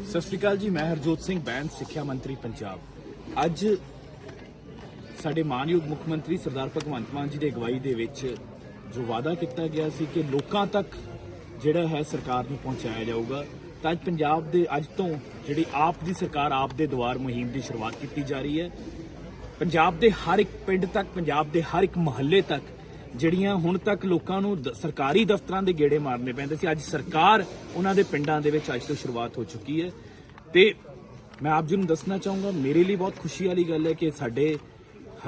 ਸਤਿ ਸ਼੍ਰੀ ਅਕਾਲ ਜੀ, ਮੈਂ ਹਰਜੋਤ ਸਿੰਘ, ਬੈਂਸ ਸਿੱਖਿਆ ਮੰਤਰੀ ਪੰਜਾਬ। ਅੱਜ ਸਾਡੇ ਮਾਨਯੋਗ ਮੁੱਖ ਮੰਤਰੀ ਸਰਦਾਰ ਭਗਵੰਤ ਮਾਨ ਜੀ ਦੀ ਅਗਵਾਈ ਦੇ ਵਿੱਚ ਜੋ ਵਾਅਦਾ ਕੀਤਾ ਗਿਆ ਸੀ ਕਿ ਲੋਕਾਂ ਤੱਕ ਜਿਹੜਾ ਹੈ ਸਰਕਾਰ ਨੂੰ ਪਹੁੰਚਾਇਆ ਜਾਊਗਾ, ਤਾਂ ਅੱਜ ਪੰਜਾਬ ਦੇ ਅੱਜ ਤੋਂ ਜਿਹੜੀ ਆਪ ਦੀ ਸਰਕਾਰ, ਆਪ ਦੇ ਦੁਆਰ ਮੁਹਿੰਮ ਦੀ ਸ਼ੁਰੂਆਤ ਕੀਤੀ ਜਾ ਰਹੀ ਹੈ। ਪੰਜਾਬ ਦੇ ਹਰ ਇੱਕ ਪਿੰਡ ਤੱਕ, ਪੰਜਾਬ ਦੇ ਹਰ ਇੱਕ ਮੁਹੱਲੇ ਤੱਕ ਜਿਹੜੀਆਂ ਹੁਣ ਤੱਕ ਲੋਕਾਂ ਨੂੰ ਸਰਕਾਰੀ ਦਫ਼ਤਰਾਂ ਦੇ ਗੇੜੇ ਮਾਰਨੇ ਪੈਂਦੇ ਸੀ। ਅੱਜ ਸਰਕਾਰ ਉਹਨਾਂ ਦੇ ਪਿੰਡਾਂ ਦੇ ਵਿੱਚ ਅੱਜ ਤੋਂ ਸ਼ੁਰੂਆਤ ਹੋ ਚੁੱਕੀ ਹੈ। ਤੇ ਮੈਂ ਆਪ ਜੀ ਨੂੰ ਦੱਸਣਾ ਚਾਹੂੰਗਾ, ਮੇਰੇ ਲਈ ਬਹੁਤ ਖੁਸ਼ੀ ਵਾਲੀ ਗੱਲ ਹੈ ਕਿ ਸਾਡੇ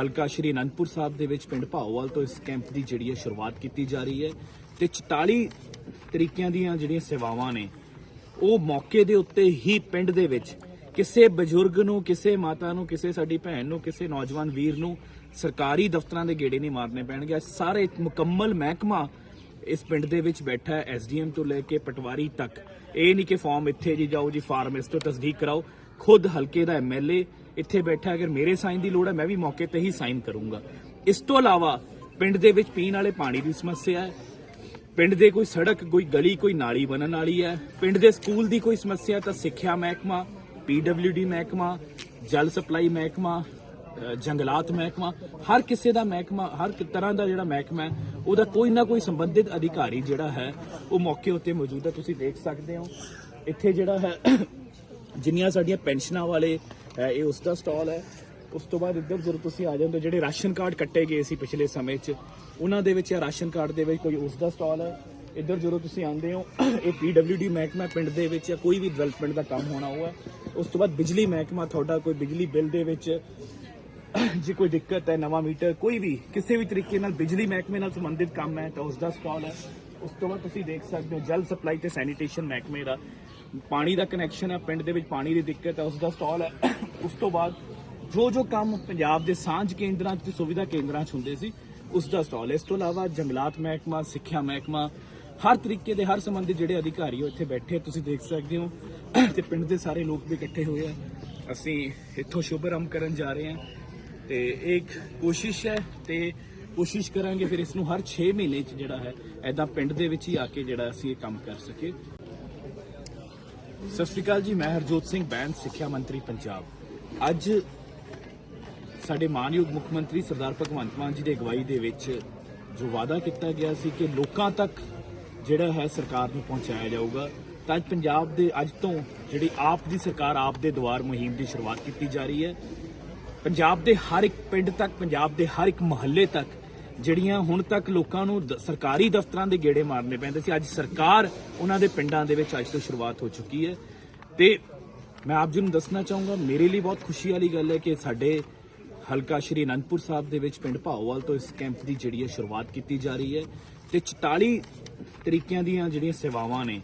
ਹਲਕਾ ਸ਼੍ਰੀ ਅਨੰਦਪੁਰ ਸਾਹਿਬ ਦੇ ਵਿੱਚ ਪਿੰਡ ਭਾਓਵਾਲ ਤੋਂ ਇਸ ਕੈਂਪ ਦੀ ਜਿਹੜੀ ਹੈ ਸ਼ੁਰੂਆਤ ਕੀਤੀ ਜਾ ਰਹੀ ਹੈ। ਤੇ 44 ਤਰੀਕਿਆਂ ਦੀਆਂ ਜਿਹੜੀਆਂ ਸੇਵਾਵਾਂ ਨੇ, ਉਹ ਮੌਕੇ ਦੇ ਉੱਤੇ ਹੀ ਪਿੰਡ ਦੇ ਵਿੱਚ ਕਿਸੇ ਬਜ਼ੁਰਗ ਨੂੰ, ਕਿਸੇ ਮਾਤਾ ਨੂੰ, ਕਿਸੇ ਸਾਡੀ ਭੈਣ ਨੂੰ, ਕਿਸੇ ਨੌਜਵਾਨ ਵੀਰ ਨੂੰ ਸਰਕਾਰੀ ਦਫ਼ਤਰਾਂ ਦੇ ਗੇੜੇ ਨਹੀਂ ਮਾਰਨੇ ਪੈਣਗੇ। ਸਾਰੇ ਮੁਕੰਮਲ ਮਹਿਕਮਾ ਇਸ ਪਿੰਡ ਦੇ ਵਿੱਚ ਬੈਠਾ ਹੈ ਐਸਡੀਐਮ ਤੋਂ ਲੈ ਕੇ ਪਟਵਾਰੀ ਤੱਕ। ਇਹ ਨਹੀਂ ਕਿ ਫਾਰਮ ਇੱਥੇ ਜੀ ਜਾਓ ਜੀ ਫਾਰਮ ਇਸ ਤੋਂ ਤਸਦੀਕ ਕਰਾਓ। ਖੁਦ ਹਲਕੇ ਦਾ ਐਮਐਲਏ ਇੱਥੇ ਬੈਠਾ ਅਗਰ ਮੇਰੇ ਸਾਈਨ ਦੀ ਲੋੜ ਹੈ, ਮੈਂ ਵੀ ਮੌਕੇ ਤੇ ਹੀ ਸਾਈਨ ਕਰੂੰਗਾ। ਇਸ ਤੋਂ ਇਲਾਵਾ ਪਿੰਡ ਦੇ ਵਿੱਚ ਪੀਣ ਵਾਲੇ ਪਾਣੀ ਦੀ ਸਮੱਸਿਆ ਹੈ। ਪਿੰਡ ਦੇ ਕੋਈ ਸੜਕ, ਕੋਈ ਗਲੀ, ਕੋਈ ਨਾਲੀ ਬਣਨ ਵਾਲੀ ਹੈ। ਪਿੰਡ ਦੇ ਸਕੂਲ ਦੀ ਕੋਈ ਸਮੱਸਿਆ ਤਾਂ ਸਿੱਖਿਆ ਮਹਿਕਮਾ ਪੀਡਬਲਯੂਡੀ ਮਹਿਕਮਾ, ਜਲ ਸਪਲਾਈ ਮਹਿਕਮਾ ਜੰਗਲਾਤ ਮਹਿਕਮਾ ਹਰ ਕਿਸੇ ਦਾ ਮਹਿਕਮਾ ਹਰ ਤਰ੍ਹਾਂ ਦਾ ਜਿਹੜਾ ਮਹਿਕਮਾ ਹੈ ਉਹਦਾ ਕੋਈ ਨਾ ਕੋਈ ਸੰਬੰਧਿਤ ਅਧਿਕਾਰੀ ਜਿਹੜਾ ਹੈ ਉਹ ਮੌਕੇ ਉੱਤੇ ਮੌਜੂਦ ਹੈ। ਤੁਸੀਂ ਦੇਖ ਸਕਦੇ ਹੋ ਇੱਥੇ ਜਿਹੜਾ ਹੈ ਜਿੰਨੀਆਂ ਸਾਡੀਆਂ ਪੈਨਸ਼ਨਾਂ ਵਾਲੇ ਹੈ, ਇਹ ਉਸ ਦਾ ਸਟਾਲ ਹੈ। ਉਸ ਤੋਂ ਬਾਅਦ ਇੱਧਰ ਜਦੋਂ ਤੁਸੀਂ ਆ ਜਾਂਦੇ ਹੋ, ਜਿਹੜੇ ਰਾਸ਼ਨ ਕਾਰਡ ਕੱਟੇ ਗਏ ਸੀ ਪਿਛਲੇ ਸਮੇਂ 'ਚ ਉਹਨਾਂ ਦੇ ਵਿੱਚ ਇਹ ਰਾਸ਼ਨ ਕਾਰਡ ਦੇ ਵਿੱਚ ਕੋਈ ਉਸ ਦਾ ਸਟਾਲ ਹੈ। ਇੱਧਰ ਜਦੋਂ ਤੁਸੀਂ ਆਉਂਦੇ ਹੋ ਇਹ ਪੀਡਬਲਯੂਡੀ ਮਹਿਕਮਾ ਪਿੰਡ ਦੇ ਵਿੱਚ ਜਾਂ ਕੋਈ ਵੀ ਡਿਵੈਲਪਮੈਂਟ ਦਾ ਕੰਮ ਹੋਣਾ ਹੋਇਆ ਉਸ ਤੋਂ ਬਾਅਦ ਬਿਜਲੀ ਮਹਿਕਮਾ ਤੁਹਾਡਾ ਕੋਈ ਬਿਜਲੀ ਬਿੱਲ ਦੇ ਵਿੱਚ ਜੇ ਕੋਈ ਦਿੱਕਤ ਹੈ, ਨਵਾਂ ਮੀਟਰ, ਕੋਈ ਵੀ, ਕਿਸੇ ਵੀ ਤਰੀਕੇ ਨਾਲ ਬਿਜਲੀ ਮਹਿਕਮੇ ਨਾਲ ਸੰਬੰਧਿਤ ਕੰਮ ਹੈ, ਤਾਂ ਉਸ ਦਾ ਸਟਾਲ ਹੈ। ਉਸ ਤੋਂ ਬਾਅਦ ਤੁਸੀਂ ਦੇਖ ਸਕਦੇ ਹੋ, ਜਲ ਸਪਲਾਈ ਤੇ ਸੈਨੀਟੇਸ਼ਨ ਮਹਿਕਮੇ ਦਾ ਪਾਣੀ ਦਾ ਕਨੈਕਸ਼ਨ ਹੈ, ਪਿੰਡ ਦੇ ਵਿੱਚ ਪਾਣੀ ਦੀ ਦਿੱਕਤ ਹੈ ਉਸ ਦਾ ਸਟਾਲ ਹੈ। ਉਸ ਤੋਂ ਬਾਅਦ ਜੋ ਜੋ ਕੰਮ ਪੰਜਾਬ ਦੇ ਸਾਂਝ ਕੇਂਦਰਾਂ ਤੇ ਸੁਵਿਧਾ ਕੇਂਦਰਾਂ 'ਚ ਹੁੰਦੇ ਸੀ ਉਸ ਦਾ ਸਟਾਲ ਇਸ ਤੋਂ ਇਲਾਵਾ ਜੰਗਲਾਤ ਮਹਿਕਮਾ, ਸਿੱਖਿਆ ਮਹਿਕਮਾ, ਹਰ ਤਰੀਕੇ ਦੇ ਹਰ ਸੰਬੰਧਿਤ ਜਿਹੜੇ ਅਧਿਕਾਰੀ ਹੋ ਇੱਥੇ ਬੈਠੇ, ਤੁਸੀਂ ਦੇਖ ਸਕਦੇ ਹੋ। ਤੇ ਪਿੰਡ ਦੇ ਸਾਰੇ ਲੋਕ ਵੀ ਇਕੱਠੇ ਹੋਏ ਆ। ਅਸੀਂ ਇੱਥੋਂ ਸ਼ੁਭ ਆਰੰਭ ਕਰਨ ਜਾ ਰਹੇ ਹਾਂ। ਤੇ ਇਹ ਇੱਕ ਕੋਸ਼ਿਸ਼ ਹੈ ਤੇ ਕੋਸ਼ਿਸ਼ ਕਰਾਂਗੇ ਫਿਰ ਇਸ ਨੂੰ ਹਰ 6 ਮਹੀਨੇ ਚ ਜਿਹੜਾ ਹੈ ਐਦਾਂ ਪਿੰਡ ਦੇ ਵਿੱਚ ਹੀ ਆ ਕੇ ਜਿਹੜਾ ਅਸੀਂ ਇਹ ਕੰਮ ਕਰ ਸਕੀਏ। ਸਤਿ ਸ਼੍ਰੀ ਅਕਾਲ ਜੀ, ਮੈਂ ਹਰਜੋਤ ਸਿੰਘ, ਬੈਂਸ ਸਿੱਖਿਆ ਮੰਤਰੀ ਪੰਜਾਬ। ਅੱਜ ਸਾਡੇ ਮਾਨਯੋਗ ਮੁੱਖ ਮੰਤਰੀ ਸਰਦਾਰ ਭਗਵੰਤ ਮਾਨ ਜੀ ਦੀ ਅਗਵਾਈ ਦੇ ਵਿੱਚ ਜੋ ਵਾਅਦਾ ਕੀਤਾ ਗਿਆ ਸੀ ਕਿ ਲੋਕਾਂ ਤੱਕ ਜਿਹੜਾ ਹੈ ਸਰਕਾਰ ਨੂੰ ਪਹੁੰਚਾਇਆ ਜਾਊਗਾ, ਤਾਂ ਅੱਜ ਪੰਜਾਬ ਦੇ ਅੱਜ ਤੋਂ ਜਿਹੜੀ ਆਪ ਦੀ ਸਰਕਾਰ, ਆਪ ਦੇ ਦੁਆਰ ਮੁਹਿੰਮ ਦੀ ਸ਼ੁਰੂਆਤ ਕੀਤੀ ਜਾ ਰਹੀ ਹੈ। ਪੰਜਾਬ ਦੇ ਹਰ ਇੱਕ ਪਿੰਡ ਤੱਕ, ਪੰਜਾਬ ਦੇ ਹਰ ਇੱਕ ਮੁਹੱਲੇ ਤੱਕ, ਜਿਹੜੀਆਂ ਹੁਣ ਤੱਕ ਲੋਕਾਂ ਨੂੰ ਸਰਕਾਰੀ ਦਫ਼ਤਰਾਂ ਦੇ ਗੇੜੇ ਮਾਰਨੇ ਪੈਂਦੇ ਸੀ, ਅੱਜ ਸਰਕਾਰ ਉਹਨਾਂ ਦੇ ਪਿੰਡਾਂ ਦੇ ਵਿੱਚ ਅੱਜ ਤੋਂ ਸ਼ੁਰੂਆਤ ਹੋ ਚੁੱਕੀ ਹੈ। ਤੇ ਮੈਂ ਆਪ ਜੀ ਨੂੰ ਦੱਸਣਾ ਚਾਹੂੰਗਾ, ਮੇਰੇ ਲਈ ਬਹੁਤ ਖੁਸ਼ੀ ਵਾਲੀ ਗੱਲ ਹੈ ਕਿ ਸਾਡੇ ਹਲਕਾ ਸ਼੍ਰੀ ਅਨੰਦਪੁਰ ਸਾਹਿਬ ਦੇ ਵਿੱਚ ਪਿੰਡ ਭਾਓਵਾਲ ਤੋਂ ਇਸ ਕੈਂਪ ਦੀ ਜਿਹੜੀ ਹੈ ਸ਼ੁਰੂਆਤ ਕੀਤੀ ਜਾ ਰਹੀ ਹੈ। ਤੇ 44 ਤਰੀਕਿਆਂ ਦੀਆਂ ਜਿਹੜੀਆਂ ਸੇਵਾਵਾਂ ਨੇ,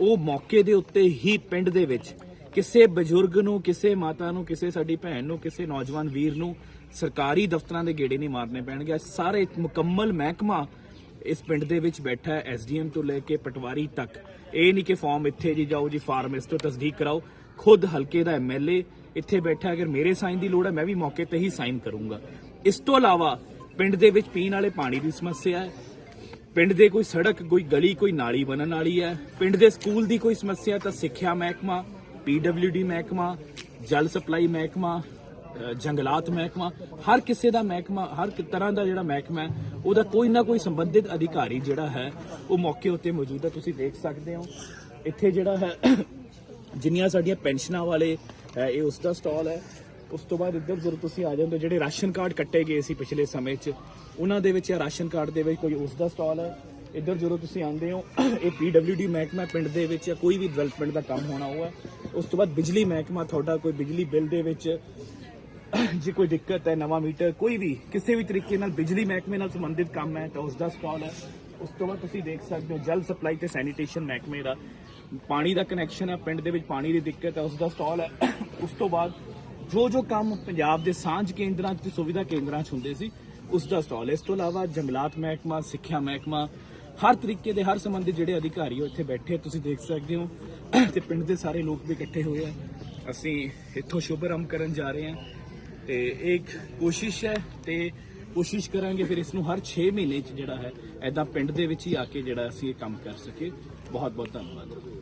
ਉਹ ਮੌਕੇ ਦੇ ਉੱਤੇ ਹੀ ਪਿੰਡ ਦੇ ਵਿੱਚ ਕਿਸੇ ਬਜ਼ੁਰਗ ਨੂੰ, ਕਿਸੇ ਮਾਤਾ ਨੂੰ, ਕਿਸੇ ਸਾਡੀ ਭੈਣ ਨੂੰ, ਕਿਸੇ ਨੌਜਵਾਨ ਵੀਰ ਨੂੰ ਸਰਕਾਰੀ ਦਫ਼ਤਰਾਂ ਦੇ ਗੇੜੇ ਨਹੀਂ ਮਾਰਨੇ ਪੈਣਗੇ। ਅੱਜ ਸਾਰੇ ਮੁਕੰਮਲ ਮਹਿਕਮਾ ਇਸ ਪਿੰਡ ਦੇ ਵਿੱਚ ਬੈਠਾ ਹੈ, ਐਸਡੀਐਮ ਤੋਂ ਲੈ ਕੇ ਪਟਵਾਰੀ ਤੱਕ। ਇਹ ਨਹੀਂ ਕਿ ਫਾਰਮ ਇੱਥੇ ਜੀ ਜਾਓ ਜੀ, ਫਾਰਮ ਇਸ ਤੋਂ ਤਸਦੀਕ ਕਰਾਓ। ਖੁਦ ਹਲਕੇ ਦਾ ਐਮਐਲਏ ਇੱਥੇ ਬੈਠਾ ਅਗਰ ਮੇਰੇ ਸਾਈਨ ਦੀ ਲੋੜ ਹੈ, ਮੈਂ ਵੀ ਮੌਕੇ ਤੇ ਹੀ ਸਾਈਨ ਕਰੂੰਗਾ। ਇਸ ਤੋਂ ਇਲਾਵਾ ਪਿੰਡ ਦੇ ਵਿੱਚ ਪੀਣ ਵਾਲੇ ਪਾਣੀ ਦੀ ਸਮੱਸਿਆ ਹੈ। ਪਿੰਡ ਦੇ ਕੋਈ ਸੜਕ, ਕੋਈ ਗਲੀ, ਕੋਈ ਨਾਲੀ ਬਣਨ ਵਾਲੀ ਹੈ। ਪਿੰਡ ਦੇ ਸਕੂਲ ਦੀ ਕੋਈ ਸਮੱਸਿਆ ਤਾਂ ਸਿੱਖਿਆ ਮਹਿਕਮਾ ਪੀਡਬਲਯੂਡੀ ਮਹਿਕਮਾ ਜਲ ਸਪਲਾਈ ਮਹਿਕਮਾ ਜੰਗਲਾਤ ਮਹਿਕਮਾ ਹਰ ਕਿਸੇ ਦਾ ਮਹਿਕਮਾ ਹਰ ਤਰ੍ਹਾਂ ਦਾ ਜਿਹੜਾ ਮਹਿਕਮਾ ਹੈ ਉਹਦਾ ਕੋਈ ਨਾ ਕੋਈ ਸੰਬੰਧਿਤ ਅਧਿਕਾਰੀ ਜਿਹੜਾ ਹੈ ਉਹ ਮੌਕੇ ਉੱਤੇ ਮੌਜੂਦ ਹੈ। ਤੁਸੀਂ ਦੇਖ ਸਕਦੇ ਹੋ ਇੱਥੇ ਜਿਹੜਾ ਹੈ ਜਿੰਨੀਆਂ ਸਾਡੀਆਂ ਪੈਨਸ਼ਨਾਂ ਵਾਲੇ ਹੈ, ਇਹ ਉਸ ਦਾ ਸਟਾਲ ਹੈ। ਉਸ ਤੋਂ ਬਾਅਦ ਇੱਧਰ ਜਦੋਂ ਤੁਸੀਂ ਆ ਜਾਂਦੇ ਹੋ, ਜਿਹੜੇ ਰਾਸ਼ਨ ਕਾਰਡ ਕੱਟੇ ਗਏ ਸੀ ਪਿਛਲੇ ਸਮੇਂ 'ਚ ਉਹਨਾਂ ਦੇ ਵਿੱਚ ਇਹ ਰਾਸ਼ਨ ਕਾਰਡ ਦੇ ਵਿੱਚ ਕੋਈ ਉਸ ਦਾ ਸਟਾਲ ਹੈ। ਇੱਧਰ ਜਦੋਂ ਤੁਸੀਂ ਆਉਂਦੇ ਹੋ, ਇਹ ਪੀਡਬਲਯੂਡੀ ਮਹਿਕਮਾ ਪਿੰਡ ਦੇ ਵਿੱਚ ਜਾਂ ਕੋਈ ਵੀ ਡਿਵੈਲਪਮੈਂਟ ਦਾ ਕੰਮ ਹੋਣਾ ਹੋਇਆ ਉਸ ਤੋਂ ਬਾਅਦ ਬਿਜਲੀ ਮਹਿਕਮਾ ਤੁਹਾਡਾ ਕੋਈ ਬਿਜਲੀ ਬਿੱਲ ਦੇ ਵਿੱਚ, ਜੇ ਕੋਈ ਦਿੱਕਤ ਹੈ, ਨਵਾਂ ਮੀਟਰ, ਕੋਈ ਵੀ, ਕਿਸੇ ਵੀ ਤਰੀਕੇ ਨਾਲ ਬਿਜਲੀ ਮਹਿਕਮੇ ਨਾਲ ਸੰਬੰਧਿਤ ਕੰਮ ਹੈ, ਤਾਂ ਉਸ ਦਾ ਸਟਾਲ ਹੈ। ਉਸ ਤੋਂ ਬਾਅਦ ਤੁਸੀਂ ਦੇਖ ਸਕਦੇ ਹੋ, ਜਲ ਸਪਲਾਈ ਤੇ ਸੈਨੀਟੇਸ਼ਨ ਮਹਿਕਮੇ ਦਾ, ਪਾਣੀ ਦਾ ਕਨੈਕਸ਼ਨ ਹੈ, ਪਿੰਡ ਦੇ ਵਿੱਚ ਪਾਣੀ ਦੀ ਦਿੱਕਤ ਹੈ ਉਸ ਦਾ ਸਟਾਲ ਹੈ। ਉਸ ਤੋਂ ਬਾਅਦ ਜੋ ਜੋ ਕੰਮ ਪੰਜਾਬ ਦੇ ਸਾਂਝ ਕੇਂਦਰਾਂ ਤੇ ਸੁਵਿਧਾ ਕੇਂਦਰਾਂ 'ਚ ਹੁੰਦੇ ਸੀ ਉਸ ਦਾ ਸਟਾਲ ਇਸ ਤੋਂ ਇਲਾਵਾ ਜੰਗਲਾਤ ਮਹਿਕਮਾ, ਸਿੱਖਿਆ ਮਹਿਕਮਾ ਹਰ ਤਰੀਕੇ ਦੇ, ਹਰ ਸੰਬੰਧਿਤ ਜਿਹੜੇ ਅਧਿਕਾਰੀ ਹੋ ਇੱਥੇ ਬੈਠੇ ਤੁਸੀਂ ਦੇਖ ਸਕਦੇ ਹੋ। ਤੇ ਪਿੰਡ ਦੇ ਸਾਰੇ ਲੋਕ ਵੀ ਇਕੱਠੇ ਹੋਏ ਆ। ਅਸੀਂ ਇੱਥੋਂ ਸ਼ੁਭ ਆਰੰਭ ਕਰਨ ਜਾ ਰਹੇ ਹਾਂ। ਤੇ ਇਹ ਇੱਕ ਕੋਸ਼ਿਸ਼ ਹੈ ਤੇ ਕੋਸ਼ਿਸ਼ ਕਰਾਂਗੇ ਫਿਰ ਇਸ ਨੂੰ ਹਰ 6 ਮਹੀਨੇ ਚ ਜਿਹੜਾ ਹੈ ਐਦਾਂ ਪਿੰਡ ਦੇ ਵਿੱਚ ਹੀ ਆ ਕੇ ਜਿਹੜਾ ਅਸੀਂ ਇਹ ਕੰਮ ਕਰ ਸਕੀਏ। ਬਹੁਤ ਬਹੁਤ ਧੰਨਵਾਦ।